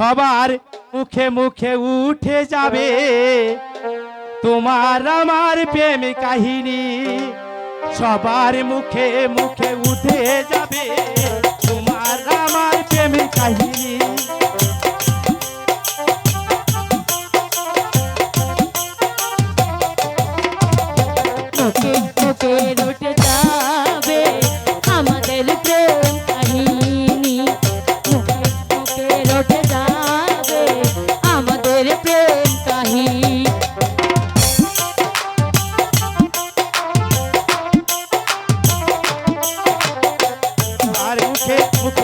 সবার মুখে মুখে উঠে যাবে। তোমার আমার প্রেম কাহিনী সবার মুখে মুখে উঠে যাবে। তোমার আমার প্রেম কাহিনী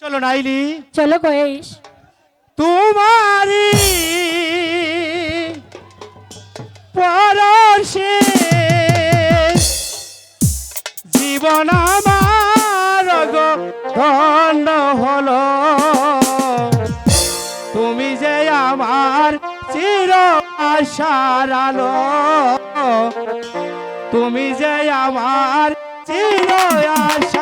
চলো নাইলি। চলো কয়েস তোমারি পরশে জীবন আমার ধন্য হলো। তুমি যে আমার চির আশার আলো তুমি যে আমার চির তোমার